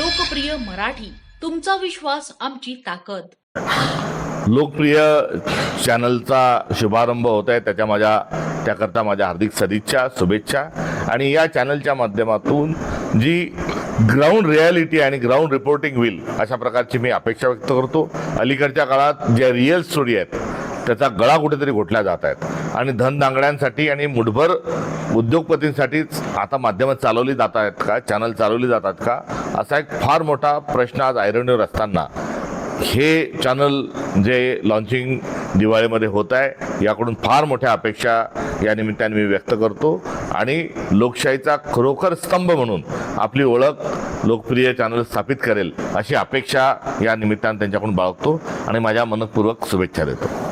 मराठी तुमचा विश्वास आमची ताकद. लोकप्रिय चॅनलचा शुभारंभ होत आहे. त्याच्या माझ्या त्याकरता माझ्या हार्दिक सदिच्छा शुभेच्छा. आणि या चॅनलच्या माध्यमातून जी ग्राउंड रियालिटी आणि ग्राउंड रिपोर्टिंग होईल अशा प्रकारची मी अपेक्षा व्यक्त करतो. अलीकडच्या काळात ज्या रिअल स्टोरी आहेत त्याचा गळा कुठेतरी घोटल्या जात आहेत. आणि धनदांगड्यांसाठी आणि मुठभर उद्योगपतींसाठीच आता माध्यमं चालवली जात आहेत का? चॅनल चालवली जातात का? असा एक फार मोठा प्रश्न आज आयरणीवर असताना हे चॅनल जे लॉन्चिंग दिवाळीमध्ये होत आहे याकडून फार मोठ्या अपेक्षा या निमित्ताने मी व्यक्त करतो. आणि लोकशाहीचा खरोखर स्तंभ म्हणून आपली ओळख लोकप्रिय चॅनल स्थापित करेल अशी अपेक्षा या निमित्ताने त्यांच्याकडून बाळगतो. आणि माझ्या मनपूर्वक शुभेच्छा देतो.